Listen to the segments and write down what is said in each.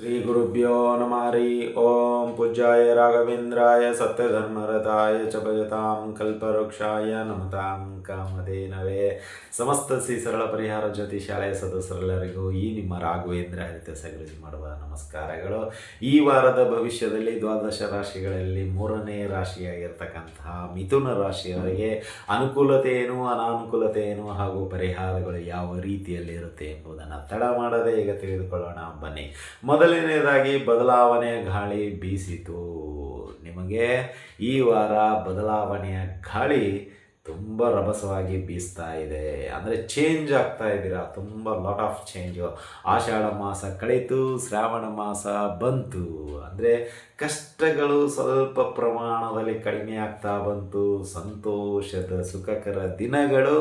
ಶ್ರೀ ಗುರುಭ್ಯೋ ನಮಾರಿ ಓಂ ಪೂಜ್ಯಾಯ ರಾಘವೇಂದ್ರಾಯ ಸತ್ಯಧರ್ಮರತಾಯ ಚ ಭಜತಾಂ ಕಲ್ಪವೃಕ್ಷಾಯ ನಮತಾಂ ಕಾಮಧೇನವೇ ಸಮಸ್ತ ಶ್ರೀ ಸರಳ ಪರಿಹಾರ ಜ್ಯೋತಿ ಶಾಲೆಯ ಸದಸ್ಯರೆಲ್ಲರಿಗೂ ಈ ನಿಮ್ಮ ರಾಘವೇಂದ್ರ ಹರಿತ ಸಗರಿಸಿ ಮಾಡುವ ನಮಸ್ಕಾರಗಳು. ಈ ವಾರದ ಭವಿಷ್ಯದಲ್ಲಿ ದ್ವಾದಶ ರಾಶಿಗಳಲ್ಲಿ ಮೂರನೇ ರಾಶಿಯಾಗಿರ್ತಕ್ಕಂತಹ ಮಿಥುನ ರಾಶಿಯವರಿಗೆ ಅನುಕೂಲತೆ ಏನು ಹಾಗೂ ಪರಿಹಾರಗಳು ಯಾವ ರೀತಿಯಲ್ಲಿ ಇರುತ್ತೆ ಎಂಬುದನ್ನು ತಡ ಮಾಡದೆ ಈಗ ತಿಳಿದುಕೊಳ್ಳೋಣ. ಬನ್ನಿ. ಮೊದಲನೆಯದಾಗಿ ಬದಲಾವಣೆಯ ಗಾಳಿ ಬೀಸಿತು. ನಿಮಗೆ ಈ ವಾರ ಬದಲಾವಣೆಯ ಗಾಳಿ ತುಂಬ ರಭಸವಾಗಿ ಬೀಸ್ತಾ ಇದೆ. ಅಂದರೆ ಚೇಂಜ್ ಆಗ್ತಾ ಇದ್ದೀರಾ? ತುಂಬ ಲಾಟ್ ಆಫ್ ಚೇಂಜು ಆಷಾಢ ಮಾಸ ಕಳೀತು, ಶ್ರಾವಣ ಮಾಸ ಬಂತು. ಅಂದರೆ ಕಷ್ಟಗಳು ಸ್ವಲ್ಪ ಪ್ರಮಾಣದಲ್ಲಿ ಕಡಿಮೆ ಆಗ್ತಾ ಬಂತು. ಸಂತೋಷದ, ಸುಖಕರ ದಿನಗಳು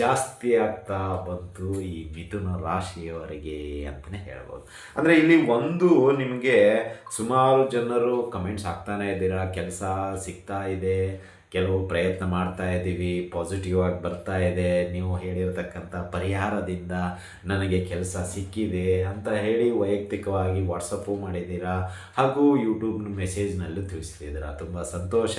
ಜಾಸ್ತಿ ಆಗ್ತಾ ಬಂತು ಈ ಮಿಥುನ ರಾಶಿಯವರಿಗೆ ಅಂತಲೇ ಹೇಳ್ಬೋದು. ಅಂದರೆ ಇಲ್ಲಿ ಒಂದು ನಿಮಗೆ ಸುಮಾರು ಜನರು ಕಮೆಂಟ್ಸ್ ಆಗ್ತಾನೇ ಇದ್ದೀರಾ. ಕೆಲಸ ಸಿಗ್ತಾ ಇದೆ. ಕೆಲವು ಪ್ರಯತ್ನ ಮಾಡ್ತಾ ಇದ್ದೀವಿ ಪಾಸಿಟಿವ್ ಆಗಿ ಬರ್ತಾ ಇದೆ, ನೀವು ಹೇಳಿರ್ತಕ್ಕಂಥ ಪರಿಹಾರದಿಂದ ನನಗೆ ಕೆಲಸ ಸಿಕ್ಕಿದೆ ಅಂತ ಹೇಳಿ ವೈಯಕ್ತಿಕವಾಗಿ ವಾಟ್ಸಪ್ಪು ಮಾಡಿದ್ದೀರಾ? ಹಾಗೂ ಯೂಟ್ಯೂಬ್ನ ಮೆಸೇಜ್ನಲ್ಲೂ ತಿಳಿಸ್ತಿದ್ದೀರಾ? ತುಂಬ ಸಂತೋಷ.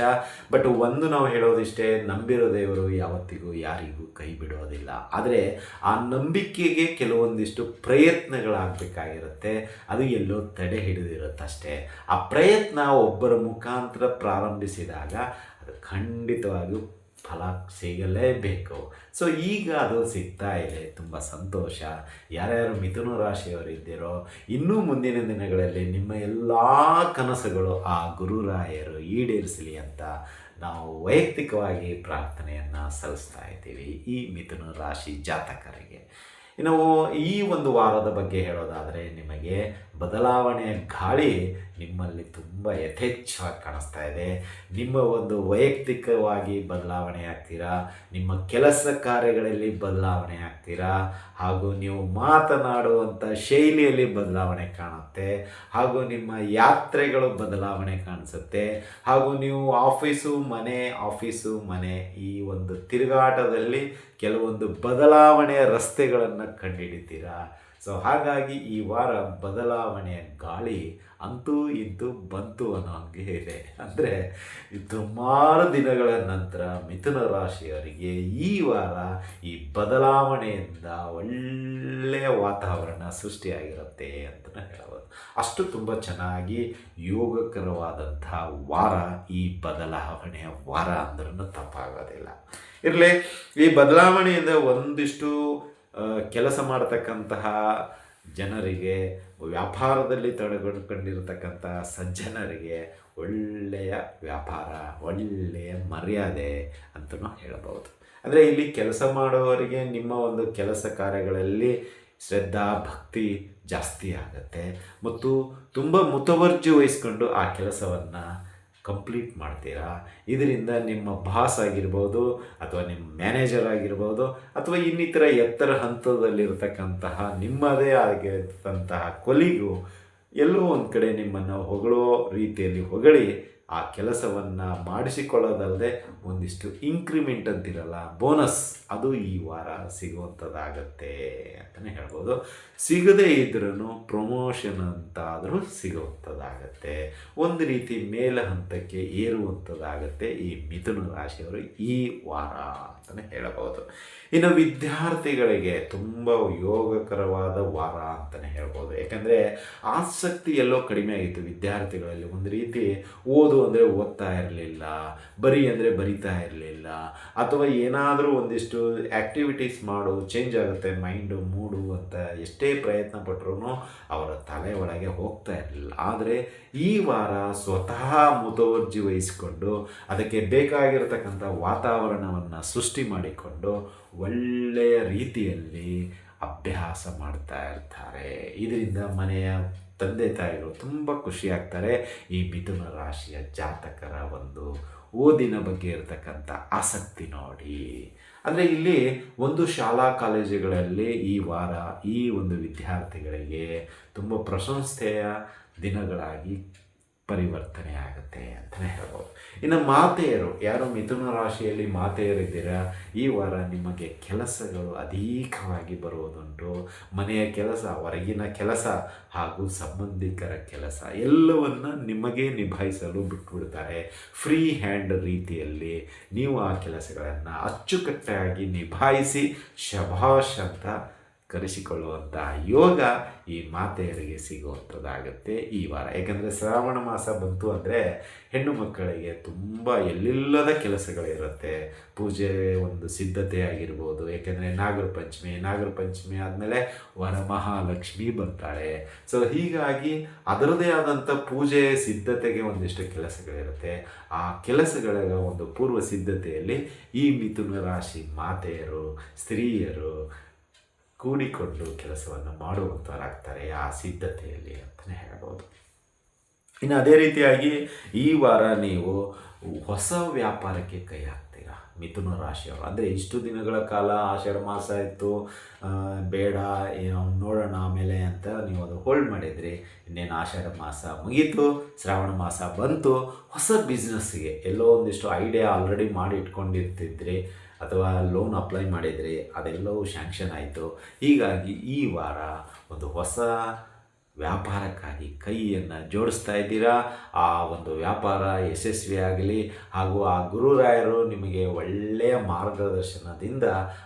ಬಟ್ ಒಂದು ನಾವು ಹೇಳೋದಿಷ್ಟೇ ನಂಬಿರೋ ದೇವರು ಯಾವತ್ತಿಗೂ ಯಾರಿಗೂ ಕೈ ಬಿಡೋದಿಲ್ಲ. ಆದರೆ ಆ ನಂಬಿಕೆಗೆ ಕೆಲವೊಂದಿಷ್ಟು ಪ್ರಯತ್ನಗಳಾಗಬೇಕಾಗಿರುತ್ತೆ. ಅದು ಎಲ್ಲೋ ತಡೆ ಹಿಡಿದಿರುತ್ತಷ್ಟೇ. ಆ ಪ್ರಯತ್ನ ಒಬ್ಬರ ಮುಖಾಂತರ ಪ್ರಾರಂಭಿಸಿದಾಗ ಖಂಡಿತವಾಗಿಯೂ ಫಲ ಸಿಗಲೇಬೇಕು. ಸೊ ಈಗ ಅದು ಸಿಗ್ತಾ ಇದೆ. ತುಂಬ ಸಂತೋಷ. ಯಾರ್ಯಾರು ಮಿಥುನ ರಾಶಿಯವರಿದ್ದೀರೋ, ಇನ್ನೂ ಮುಂದಿನ ದಿನಗಳಲ್ಲಿ ನಿಮ್ಮ ಎಲ್ಲ ಕನಸುಗಳು ಆ ಗುರುರಾಯರು ಈಡೇರಿಸಲಿ ಅಂತ ನಾವು ವೈಯಕ್ತಿಕವಾಗಿ ಪ್ರಾರ್ಥನೆಯನ್ನು ಸಲ್ಲಿಸ್ತಾ ಇದ್ದೀವಿ ಈ ಮಿಥುನ ರಾಶಿ ಜಾತಕರಿಗೆ. ಇನ್ನು ಈ ಒಂದು ವಾರದ ಬಗ್ಗೆ ಹೇಳೋದಾದರೆ ನಿಮಗೆ ಬದಲಾವಣೆಯ ಗಾಳಿ ನಿಮ್ಮಲ್ಲಿ ತುಂಬ ಯಥೇಚ್ಛವಾಗಿ ಕಾಣಿಸ್ತಾ ಇದೆ. ನಿಮ್ಮ ಒಂದು ವೈಯಕ್ತಿಕವಾಗಿ ಬದಲಾವಣೆ ಆಗ್ತೀರಾ? ನಿಮ್ಮ ಕೆಲಸ ಕಾರ್ಯಗಳಲ್ಲಿ ಬದಲಾವಣೆ ಆಗ್ತೀರಾ? ಹಾಗೂ ನೀವು ಮಾತನಾಡುವಂಥ ಶೈಲಿಯಲ್ಲಿ ಬದಲಾವಣೆ ಕಾಣುತ್ತೆ. ಹಾಗೂ ನಿಮ್ಮ ಯಾತ್ರೆಗಳು ಬದಲಾವಣೆ ಕಾಣಿಸುತ್ತೆ. ಹಾಗೂ ನೀವು ಆಫೀಸು ಮನೆ ಆಫೀಸು ಮನೆ ಈ ಒಂದು ತಿರುಗಾಟದಲ್ಲಿ ಕೆಲವೊಂದು ಬದಲಾವಣೆಯ ರಸ್ತೆಗಳನ್ನು ಕಂಡುಹಿಡಿತೀರಾ? ಸೊ ಹಾಗಾಗಿ ಈ ವಾರ ಬದಲಾವಣೆಯ ಗಾಳಿ ಅಂತೂ ಇಂತೂ ಬಂತು ಅನ್ನೋ ಹಂಗೆ ಇದೆ. ಅಂದರೆ ಸುಮಾರು ದಿನಗಳ ನಂತರ ಮಿಥುನ ರಾಶಿಯವರಿಗೆ ಈ ವಾರ ಈ ಬದಲಾವಣೆಯಿಂದ ಒಳ್ಳೆಯ ವಾತಾವರಣ ಸೃಷ್ಟಿಯಾಗಿರುತ್ತೆ ಅಂತಲೇ ಹೇಳಬಹುದು ಅಷ್ಟು ತುಂಬ ಚೆನ್ನಾಗಿ ಯೋಗಕರವಾದಂಥ ವಾರ ಈ ಬದಲಾವಣೆಯ ವಾರ ಅಂದ್ರೂ ತಪ್ಪಾಗೋದಿಲ್ಲ. ಇರಲಿ, ಈ ಬದಲಾವಣೆಯಿಂದ ಒಂದಿಷ್ಟು ಕೆಲಸ ಮಾಡತಕ್ಕಂತಹ ಜನರಿಗೆ, ವ್ಯಾಪಾರದಲ್ಲಿ ತೊಡಗಿಕೊಂಡಿರತಕ್ಕಂಥ ಸಜ್ಜನರಿಗೆ ಒಳ್ಳೆಯ ವ್ಯಾಪಾರ ಒಳ್ಳೆಯ ಮರ್ಯಾದೆ ಅಂತಲೂ ಹೇಳಬಹುದು. ಅಂದರೆ ಇಲ್ಲಿ ಕೆಲಸ ಮಾಡುವವರಿಗೆ ನಿಮ್ಮ ಒಂದು ಕೆಲಸ ಕಾರ್ಯಗಳಲ್ಲಿ ಶ್ರದ್ಧಾ, ಭಕ್ತಿ ಜಾಸ್ತಿ ಆಗುತ್ತೆ. ಮತ್ತು ತುಂಬ ಮುತುವರ್ಜಿ ವಹಿಸ್ಕೊಂಡು ಆ ಕೆಲಸವನ್ನು ಕಂಪ್ಲೀಟ್ ಮಾಡ್ತೀರಾ? ಇದರಿಂದ ನಿಮ್ಮ ಬಾಸ್ ಆಗಿರ್ಬೋದು, ಅಥವಾ ನಿಮ್ಮ ಮ್ಯಾನೇಜರ್ ಆಗಿರ್ಬೋದು, ಅಥವಾ ಇನ್ನಿತರ ಎತ್ತರ ಹಂತದಲ್ಲಿರ್ತಕ್ಕಂತಹ ನಿಮ್ಮದೇ ಆಗಿರ್ತಂತಹ ಕೊಲಿಗೂ ಎಲ್ಲೋ ಒಂದು ಕಡೆ ನಿಮ್ಮನ್ನು ಹೊಗಳೋ ರೀತಿಯಲ್ಲಿ ಹೊಗಳಿ ಆ ಕೆಲಸವನ್ನು ಮಾಡಿಸಿಕೊಳ್ಳೋದಲ್ಲದೆ ಒಂದಿಷ್ಟು ಇನ್ಕ್ರಿಮೆಂಟ್ ಅಂತಿರಲ್ಲ ಬೋನಸ್ ಅದು ಈ ವಾರ ಸಿಗುವಂಥದ್ದಾಗತ್ತೆ ಅಂತಲೇ ಹೇಳ್ಬೋದು. ಸಿಗದೇ ಇದ್ರೂ ಪ್ರಮೋಷನ್ ಅಂತಾದರೂ ಸಿಗುವಂಥದ್ದಾಗತ್ತೆ ಒಂದು ರೀತಿ ಮೇಲ ಹಂತಕ್ಕೆ ಏರುವಂಥದ್ದಾಗತ್ತೆ ಈ ಮಿಥುನ ರಾಶಿಯವರು ಈ ವಾರ ಅಂತಲೇ ಹೇಳಬಹುದು ಇನ್ನು ವಿದ್ಯಾರ್ಥಿಗಳಿಗೆ ತುಂಬ ಯೋಗಕರವಾದ ವಾರ ಅಂತಲೇ ಹೇಳ್ಬೋದು. ಯಾಕಂದರೆ ಆಸಕ್ತಿ ಎಲ್ಲೋ ಕಡಿಮೆ ಆಗಿತ್ತು ವಿದ್ಯಾರ್ಥಿಗಳಲ್ಲಿ. ಒಂದು ರೀತಿ ಓದು ಅಂದರೆ ಓದ್ತಾ ಇರಲಿಲ್ಲ, ಬರಿ ಅಂದರೆ ಬರಿತಾ ಇರಲಿಲ್ಲ, ಅಥವಾ ಏನಾದರೂ ಒಂದಿಷ್ಟು ಆ್ಯಕ್ಟಿವಿಟೀಸ್ ಮಾಡು ಚೇಂಜ್ ಆಗುತ್ತೆ ಮೈಂಡು ಮೂಡು ಅಂತ ಎಷ್ಟೇ ಪ್ರಯತ್ನ ಪಟ್ಟರು ಅವರ ತಲೆ ಒಳಗೆ ಹೋಗ್ತಾ ಇರಲಿಲ್ಲ. ಆದರೆ ಈ ವಾರ ಸ್ವತಃ ಮುತುವರ್ಜಿ ವಹಿಸಿಕೊಂಡು, ಅದಕ್ಕೆ ಬೇಕಾಗಿರತಕ್ಕಂಥ ವಾತಾವರಣವನ್ನು ಸೃಷ್ಟಿ ಮಾಡಿಕೊಂಡು ಒಳ್ಳೆಯ ರೀತಿಯಲ್ಲಿ ಅಭ್ಯಾಸ ಮಾಡ್ತಾ ಇರ್ತಾರೆ. ಇದರಿಂದ ಮನೆಯ ತಂದೆ ತಾಯಿಗಳು ತುಂಬ ಖುಷಿಯಾಗ್ತಾರೆ. ಈ ಮಿಥುನ ರಾಶಿಯ ಜಾತಕರ ಒಂದು ಓದಿನ ಬಗ್ಗೆ ಇರತಕ್ಕಂಥ ಆಸಕ್ತಿ ನೋಡಿ. ಅಂದರೆ ಇಲ್ಲಿ ಒಂದು ಶಾಲಾ ಕಾಲೇಜುಗಳಲ್ಲಿ ಈ ವಾರ ಈ ಒಂದು ವಿದ್ಯಾರ್ಥಿಗಳಿಗೆ ತುಂಬ ಪ್ರಶಂಸೆಯ ದಿನಗಳಾಗಿ ಪರಿವರ್ತನೆ ಆಗುತ್ತೆ ಅಂತಲೇ ಹೇಳ್ಬೋದು. ಇನ್ನು ಮಾತೆಯರು, ಯಾರು ಮಿಥುನ ರಾಶಿಯಲ್ಲಿ ಮಾತೆಯರಿದ್ದೀರಾ, ಈ ವಾರ ನಿಮಗೆ ಕೆಲಸಗಳು ಅಧಿಕವಾಗಿ ಬರುವುದುಂಟು. ಮನೆಯ ಕೆಲಸ, ಹೊರಗಿನ ಕೆಲಸ ಹಾಗೂ ಸಂಬಂಧಿಕರ ಕೆಲಸ ಎಲ್ಲವನ್ನು ನಿಮಗೆ ನಿಭಾಯಿಸಲು ಬಿಟ್ಬಿಡ್ತಾರೆ. ಫ್ರೀ ಹ್ಯಾಂಡ್ ರೀತಿಯಲ್ಲಿ ನೀವು ಆ ಕೆಲಸಗಳನ್ನು ಅಚ್ಚುಕಟ್ಟಾಗಿ ನಿಭಾಯಿಸಿ ಶಭಾಷ್ ಅಂತ ಕರೆಸಿಕೊಳ್ಳುವಂತಹ ಯೋಗ ಈ ಮಾತೆಯರಿಗೆ ಸಿಗುವಂಥದ್ದಾಗುತ್ತೆ ಈ ವಾರ. ಯಾಕಂದರೆ ಶ್ರಾವಣ ಮಾಸ ಬಂತು ಅಂದರೆ ಹೆಣ್ಣು ಮಕ್ಕಳಿಗೆ ತುಂಬ ಎಲ್ಲಿಲ್ಲದ ಕೆಲಸಗಳಿರುತ್ತೆ. ಪೂಜೆ ಒಂದು ಸಿದ್ಧತೆ ಆಗಿರ್ಬೋದು ಏಕೆಂದರೆ ನಾಗರ ಪಂಚಮಿ ನಾಗರ ಪಂಚಮಿ ಆದಮೇಲೆ ವರಮಹಾಲಕ್ಷ್ಮಿ ಬರ್ತಾಳೆ. ಸೊ ಹೀಗಾಗಿ ಅದರದೇ ಆದಂಥ ಪೂಜೆ ಸಿದ್ಧತೆಗೆ ಒಂದಿಷ್ಟು ಕೆಲಸಗಳಿರುತ್ತೆ. ಆ ಕೆಲಸಗಳ ಒಂದು ಪೂರ್ವ ಸಿದ್ಧತೆಯಲ್ಲಿ ಈ ಮಿಥುನ ರಾಶಿ ಮಾತೆಯರು, ಸ್ತ್ರೀಯರು ಕೂಡಿಕೊಂಡು ಕೆಲಸವನ್ನು ಮಾಡುವಂಥವರಾಗ್ತಾರೆ ಆ ಸಿದ್ಧತೆಯಲ್ಲಿ ಅಂತಲೇ ಹೇಳ್ಬೋದು. ಇನ್ನು ಅದೇ ರೀತಿಯಾಗಿ ಈ ವಾರ ನೀವು ಹೊಸ ವ್ಯಾಪಾರಕ್ಕೆ ಕೈ ಹಾಕ್ತೀರಾ? ಮಿಥುನ ರಾಶಿಯವರು. ಅಂದರೆ ಇಷ್ಟು ದಿನಗಳ ಕಾಲ ಆಷಾಢ ಮಾಸ ಇತ್ತು. ಬೇಡ, ಏನೋ ನೋಡೋಣ ಆಮೇಲೆ ಅಂತ ನೀವು ಅದು ಹೋಲ್ಡ್ ಮಾಡಿದ್ರಿ. ಇನ್ನೇನು ಆಷಾಢ ಮಾಸ ಮುಗೀತು, ಶ್ರಾವಣ ಮಾಸ ಬಂತು. ಹೊಸ ಬಿಸ್ನೆಸ್ಸಿಗೆ ಎಲ್ಲೋ ಒಂದಿಷ್ಟು ಐಡಿಯಾ ಆಲ್ರೆಡಿ ಮಾಡಿ ಇಟ್ಕೊಂಡಿರ್ತಿದ್ರಿ. ಅಥವಾ ಲೋನ್ ಅಪ್ಲೈ ಮಾಡಿದರೆ ಅದೆಲ್ಲವೂ ಶ್ಯಾಂಕ್ಷನ್ ಆಯಿತು. ಹೀಗಾಗಿ ಈ ವಾರ ಒಂದು ಹೊಸ ವ್ಯಾಪಾರಕ್ಕಾಗಿ ಕೈಯನ್ನು ಜೋಡಿಸ್ತಾ ಇದ್ದೀರಾ? ಆ ಒಂದು ವ್ಯಾಪಾರ ಯಶಸ್ವಿಯಾಗಲಿ ಹಾಗೂ ಆ ಗುರುರಾಯರು ನಿಮಗೆ ಒಳ್ಳೆಯ ಮಾರ್ಗದರ್ಶನದಿಂದ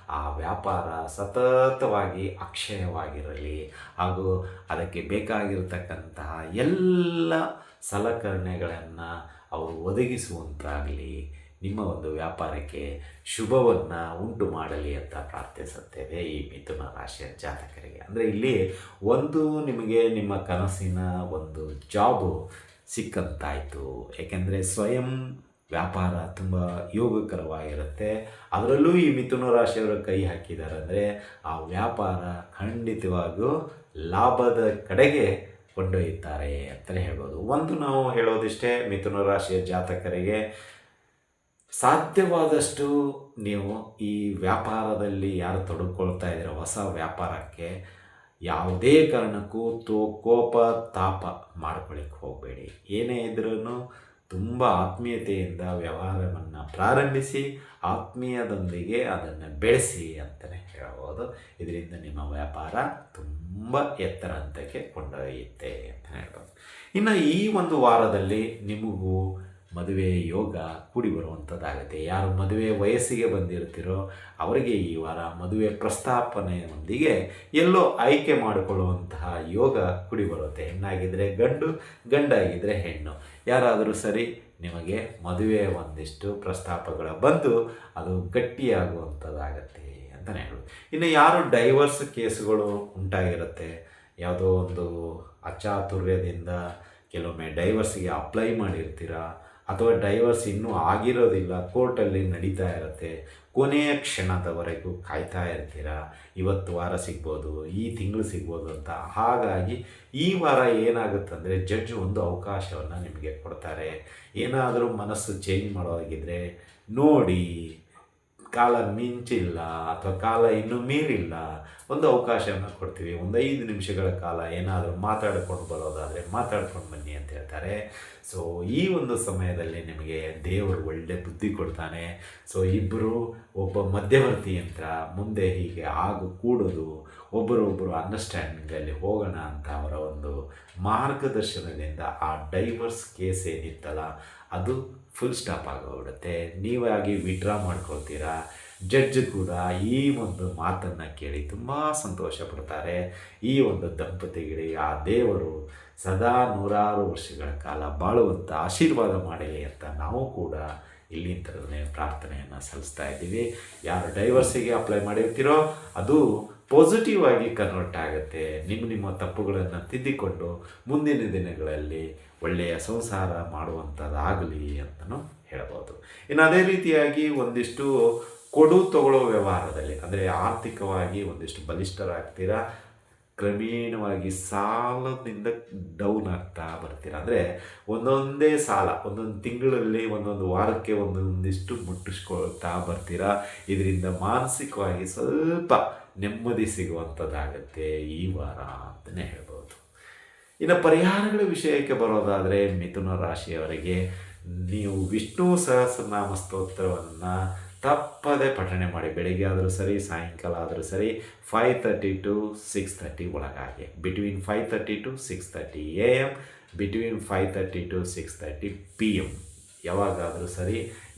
ಆ ವ್ಯಾಪಾರ ಸತತವಾಗಿ ಅಕ್ಷಯವಾಗಿರಲಿ. ಹಾಗೂ ಅದಕ್ಕೆ ಬೇಕಾಗಿರತಕ್ಕಂತಹ ಎಲ್ಲ ಸಲಕರಣೆಗಳನ್ನು ಅವರು ಒದಗಿಸುವಂತಾಗಲಿ. ನಿಮ್ಮ ಒಂದು ವ್ಯಾಪಾರಕ್ಕೆ ಶುಭವನ್ನು ಉಂಟು ಮಾಡಲಿ ಅಂತ ಪ್ರಾರ್ಥಿಸುತ್ತೇವೆ ಈ ಮಿಥುನ ರಾಶಿಯ ಜಾತಕರಿಗೆ. ಅಂದರೆ ಇಲ್ಲಿ ಒಂದು ನಿಮಗೆ ನಿಮ್ಮ ಕನಸಿನ ಒಂದು ಜಾಬು ಸಿಕ್ಕಂತಾಯಿತು. ಏಕೆಂದರೆ ಸ್ವಯಂ ವ್ಯಾಪಾರ ತುಂಬ ಯೋಗಕರವಾಗಿರುತ್ತೆ. ಅದರಲ್ಲೂ ಈ ಮಿಥುನ ರಾಶಿಯವರು ಕೈ ಹಾಕಿದ್ದಾರೆ ಅಂದರೆ ಆ ವ್ಯಾಪಾರ ಖಂಡಿತವಾಗಿಯೂ ಲಾಭದ ಕಡೆಗೆ ಕೊಂಡೊಯ್ಯುತ್ತಾರೆ ಅಂತಲೇ ಹೇಳ್ಬೋದು. ಒಂದು ನಾವು ಹೇಳೋದಿಷ್ಟೇ, ಮಿಥುನ ರಾಶಿಯ ಜಾತಕರಿಗೆ ಸಾಧ್ಯವಾದಷ್ಟು ನೀವು ಈ ವ್ಯಾಪಾರದಲ್ಲಿ ಯಾರು ತೊಡಕೊಳ್ತಾ ಇದ್ದೀರೋ ಹೊಸ ವ್ಯಾಪಾರಕ್ಕೆ ಯಾವುದೇ ಕಾರಣಕ್ಕೂ ತೋ ಕೋಪ ತಾಪ ಮಾಡ್ಕೊಳ್ಳಿಕ್ಕೆ ಹೋಗಬೇಡಿ. ಏನೇ ಇದ್ರೂ ತುಂಬ ಆತ್ಮೀಯತೆಯಿಂದ ವ್ಯವಹಾರವನ್ನು ಪ್ರಾರಂಭಿಸಿ, ಆತ್ಮೀಯದೊಂದಿಗೆ ಅದನ್ನು ಬೆಳೆಸಿ ಅಂತಲೇ ಹೇಳ್ಬೋದು. ಇದರಿಂದ ನಿಮ್ಮ ವ್ಯಾಪಾರ ತುಂಬ ಎತ್ತರ ಹಂತಕ್ಕೆ ಕೊಂಡೊಯ್ಯುತ್ತೆ ಅಂತ ಹೇಳ್ಬೋದು. ಇನ್ನು ಈ ಒಂದು ವಾರದಲ್ಲಿ ನಿಮಗೂ ಮದುವೆ ಯೋಗ ಕೂಡಿ ಬರುವಂಥದ್ದಾಗುತ್ತೆ. ಯಾರು ಮದುವೆ ವಯಸ್ಸಿಗೆ ಬಂದಿರ್ತೀರೋ ಅವರಿಗೆ ಈ ವಾರ ಮದುವೆ ಪ್ರಸ್ತಾಪನೆಯೊಂದಿಗೆ ಎಲ್ಲೋ ಆಯ್ಕೆ ಮಾಡಿಕೊಳ್ಳುವಂತಹ ಯೋಗ ಕೂಡಿ ಬರುತ್ತೆ. ಹೆಣ್ಣಾಗಿದ್ದರೆ ಗಂಡು ಗಂಡಾಗಿದ್ದರೆ ಹೆಣ್ಣು. ಯಾರಾದರೂ ಸರಿ ನಿಮಗೆ ಮದುವೆ ಒಂದಿಷ್ಟು ಪ್ರಸ್ತಾಪಗಳು ಬಂದು ಅದು ಗಟ್ಟಿಯಾಗುವಂಥದ್ದಾಗತ್ತೆ ಅಂತಲೇ ಹೇಳೋದು ಇನ್ನು ಯಾರು ಡೈವರ್ಸ್ ಕೇಸುಗಳು ಉಂಟಾಗಿರುತ್ತೆ? ಯಾವುದೋ ಒಂದು ಅಚಾತುರ್ಯದಿಂದ ಕೆಲವೊಮ್ಮೆ ಡೈವರ್ಸಿಗೆ ಅಪ್ಲೈ ಮಾಡಿರ್ತೀರಾ? ಅಥವಾ ಡೈವರ್ಸ್ ಇನ್ನೂ ಆಗಿರೋದಿಲ್ಲ, ಕೋರ್ಟಲ್ಲಿ ನಡೀತಾ ಇರುತ್ತೆ. ಕೊನೆಯ ಕ್ಷಣದವರೆಗೂ ಕಾಯ್ತಾ ಇರ್ತೀರಾ? ಇವತ್ತು ವಾರ ಸಿಗ್ಬೋದು, ಈ ತಿಂಗಳು ಸಿಗ್ಬೋದು ಅಂತ. ಹಾಗಾಗಿ ಈ ವಾರ ಏನಾಗುತ್ತಂದರೆ ಜಡ್ಜ್ ಒಂದು ಅವಕಾಶವನ್ನು ನಿಮಗೆ ಕೊಡ್ತಾರೆ. ಏನಾದರೂ ಮನಸ್ಸು ಚೇಂಜ್ ಮಾಡೋದಾಗಿದ್ದರೆ ನೋಡಿ. ಕಾಲ ಮಿಂಚಿಲ್ಲ ಅಥವಾ ಕಾಲ ಇನ್ನೂ ಮೀರಿಲ್ಲ, ಒಂದು ಅವಕಾಶವನ್ನು ಕೊಡ್ತೀವಿ. ಒಂದು ಐದು ನಿಮಿಷಗಳ ಕಾಲ ಏನಾದರೂ ಮಾತಾಡಿಕೊಂಡು ಬರೋದಾದರೆ ಮಾತಾಡ್ಕೊಂಡು ಬನ್ನಿ ಅಂತ ಹೇಳ್ತಾರೆ. ಸೊ ಈ ಒಂದು ಸಮಯದಲ್ಲಿ ನಿಮಗೆ ದೇವರು ಒಳ್ಳೆ ಬುದ್ಧಿ ಕೊಡ್ತಾನೆ. ಸೊ ಇಬ್ಬರು ಒಬ್ಬ ಮಧ್ಯವರ್ತಿ ಯಂತ್ರ, ಮುಂದೆ ಹೀಗೆ ಆಗು ಕೂಡೋದು, ಒಬ್ಬರೊಬ್ಬರು ಅಂಡರ್ಸ್ಟ್ಯಾಂಡಿಂಗಲ್ಲಿ ಹೋಗೋಣ ಅಂತ ಅವರ ಒಂದು ಮಾರ್ಗದರ್ಶನದಿಂದ ಆ ಡೈವರ್ಸ್ ಕೇಸ್ ಏನಿತ್ತಲ್ಲ, ಅದು ಫುಲ್ ಸ್ಟಾಪ್ ಆಗೋಗ್ಬಿಡುತ್ತೆ. ನೀವಾಗಿ ವಿಡ್ರಾ ಮಾಡ್ಕೊಳ್ತೀರಾ? ಜಡ್ಜ್ ಕೂಡ ಈ ಒಂದು ಮಾತನ್ನು ಕೇಳಿ ತುಂಬ ಸಂತೋಷ ಪಡ್ತಾರೆ. ಈ ಒಂದು ದಂಪತಿಗಳಿಗೆ ಆ ದೇವರು ಸದಾ ನೂರಾರು ವರ್ಷಗಳ ಕಾಲ ಬಾಳುವಂಥ ಆಶೀರ್ವಾದ ಮಾಡಲಿ ಅಂತ ನಾವು ಕೂಡ ಇಲ್ಲಿಂದಲೇ ಪ್ರಾರ್ಥನೆಯನ್ನು ಸಲ್ಲಿಸ್ತಾ ಇದ್ದೀವಿ. ಯಾರು ಡೈವರ್ಸಿಗೆ ಅಪ್ಲೈ ಮಾಡಿರ್ತೀರೋ ಅದು ಪಾಸಿಟಿವ್ ಆಗಿ ಕನ್ವರ್ಟ್ ಆಗುತ್ತೆ. ನಿಮ್ಮ ನಿಮ್ಮ ತಪ್ಪುಗಳನ್ನು ತಿದ್ದಿಕೊಂಡು ಮುಂದಿನ ದಿನಗಳಲ್ಲಿ ಒಳ್ಳೆಯ ಸಂಸಾರ ಮಾಡುವಂಥದ್ದಾಗಲಿ ಅಂತಲೂ ಹೇಳ್ಬೋದು. ಇನ್ನು ಅದೇ ರೀತಿಯಾಗಿ ಒಂದಿಷ್ಟು ಕೊಡು ತಗೊಳ್ಳೋ ವ್ಯವಹಾರದಲ್ಲಿ, ಅಂದರೆ ಆರ್ಥಿಕವಾಗಿ ಒಂದಿಷ್ಟು ಬಲಿಷ್ಠರಾಗ್ತೀರಾ, ಕ್ರಮೇಣವಾಗಿ ಸಾಲದಿಂದ ಡೌನ್ ಆಗ್ತಾ ಬರ್ತೀರ? ಅಂದರೆ ಒಂದೊಂದೇ ಸಾಲ, ಒಂದೊಂದು ತಿಂಗಳಲ್ಲಿ, ಒಂದೊಂದು ವಾರಕ್ಕೆ ಒಂದೊಂದಿಷ್ಟು ಮುಟ್ಟಿಸ್ಕೊಳ್ತಾ ಬರ್ತೀರಾ? ಇದರಿಂದ ಮಾನಸಿಕವಾಗಿ ಸ್ವಲ್ಪ ನೆಮ್ಮದಿ ಸಿಗುವಂಥದ್ದಾಗತ್ತೆ ಈ ವಾರ ಅಂತಲೇ ಹೇಳ್ಬೋದು. ಇನ್ನು ಪರಿಹಾರಗಳ ವಿಷಯಕ್ಕೆ ಬರೋದಾದರೆ ಮಿಥುನ ರಾಶಿಯವರಿಗೆ ನೀವು ವಿಷ್ಣು ಸಹಸ್ರನಾಮ ಸ್ತೋತ್ರವನ್ನು ತಪ್ಪದೆ ಪಠಣೆ ಮಾಡಿ, ಬೆಳಿಗ್ಗೆ ಆದರೂ ಸರಿ, ಸಾಯಂಕಾಲ ಆದರೂ ಸರಿ five thirty to six thirty ಒಳಗಾಗಿ. Between five thirty to six thirty A M between five thirty to six thirty P M ಯಾವಾಗಾದರೂ ಸರಿ,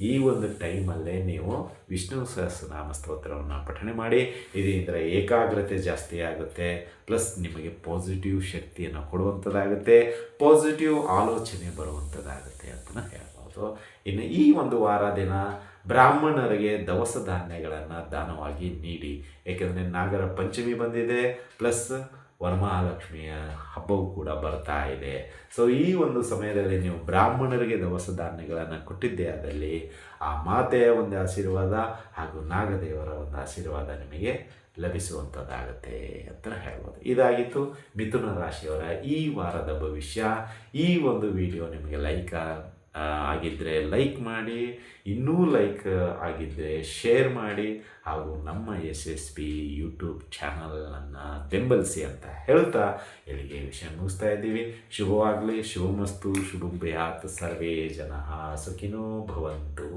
ಈ ಒಂದು ಟೈಮಲ್ಲೇ ನೀವು ವಿಷ್ಣು ಸಹಸ್ರನಾಮ ಸ್ತೋತ್ರವನ್ನು ಪಠಣೆ ಮಾಡಿ, ಇದರಿಂದ ಏಕಾಗ್ರತೆ ಜಾಸ್ತಿ ಆಗುತ್ತೆ, ಪ್ಲಸ್ ನಿಮಗೆ ಪಾಸಿಟಿವ್ ಶಕ್ತಿಯನ್ನು ಕೊಡುವಂಥದ್ದಾಗುತ್ತೆ ಪಾಸಿಟಿವ್ ಆಲೋಚನೆ ಬರುವಂಥದ್ದಾಗುತ್ತೆ ಅಂತಲೇ ಹೇಳ್ಬೋದು. ಇನ್ನು ಈ ಒಂದು ವಾರ ದಿನ ಬ್ರಾಹ್ಮಣರಿಗೆ ದವಸ ಧಾನ್ಯಗಳನ್ನು ದಾನವಾಗಿ ನೀಡಿ, ಏಕೆಂದರೆ ನಾಗರ ಪಂಚಮಿ ಬಂದಿದೆ, ಪ್ಲಸ್ ವರಮಹಾಲಕ್ಷ್ಮಿಯ ಹಬ್ಬವು ಕೂಡ ಬರ್ತಾ ಇದೆ. ಸೊ ಈ ಒಂದು ಸಮಯದಲ್ಲಿ ನೀವು ಬ್ರಾಹ್ಮಣರಿಗೆ ದವಸ ಧಾನ್ಯಗಳನ್ನು ಕೊಟ್ಟಿದ್ದೇ ಆದಲ್ಲಿ ಆ ಮಾತೆಯ ಒಂದು ಆಶೀರ್ವಾದ ಹಾಗೂ ನಾಗದೇವರ ಒಂದು ಆಶೀರ್ವಾದ ನಿಮಗೆ ಲಭಿಸುವಂಥದ್ದಾಗುತ್ತೆ ಅಂತ ಹೇಳ್ಬೋದು. ಇದಾಗಿತ್ತು ಮಿಥುನ ರಾಶಿಯವರ ಈ ವಾರದ ಭವಿಷ್ಯ. ಈ ಒಂದು ವಿಡಿಯೋ ನಿಮಗೆ ಲೈಕ್ ಆಗಿದ್ದರೆ ಲೈಕ್ ಮಾಡಿ, ಇನ್ನೂ ಲೈಕ್ ಆಗಿದ್ದರೆ ಶೇರ್ ಮಾಡಿ, ಹಾಗೂ ನಮ್ಮ ಎಸ್ ಎಸ್ ಪಿ ಯೂಟ್ಯೂಬ್ ಚಾನಲನ್ನು ಬೆಂಬಲಿಸಿ ಅಂತ ಹೇಳ್ತಾ ಇಲ್ಲಿಗೆ ವಿಷಯ ಮುಗಿಸ್ತಾ ಇದ್ದೀವಿ. ಶುಭವಾಗಲಿ, ಶುಭಮಸ್ತು, ಶುಭಂ ಭಯಾತ್ ಸರ್ವೇ ಜನ ಸುಖಿನೋ ಭವಂತು.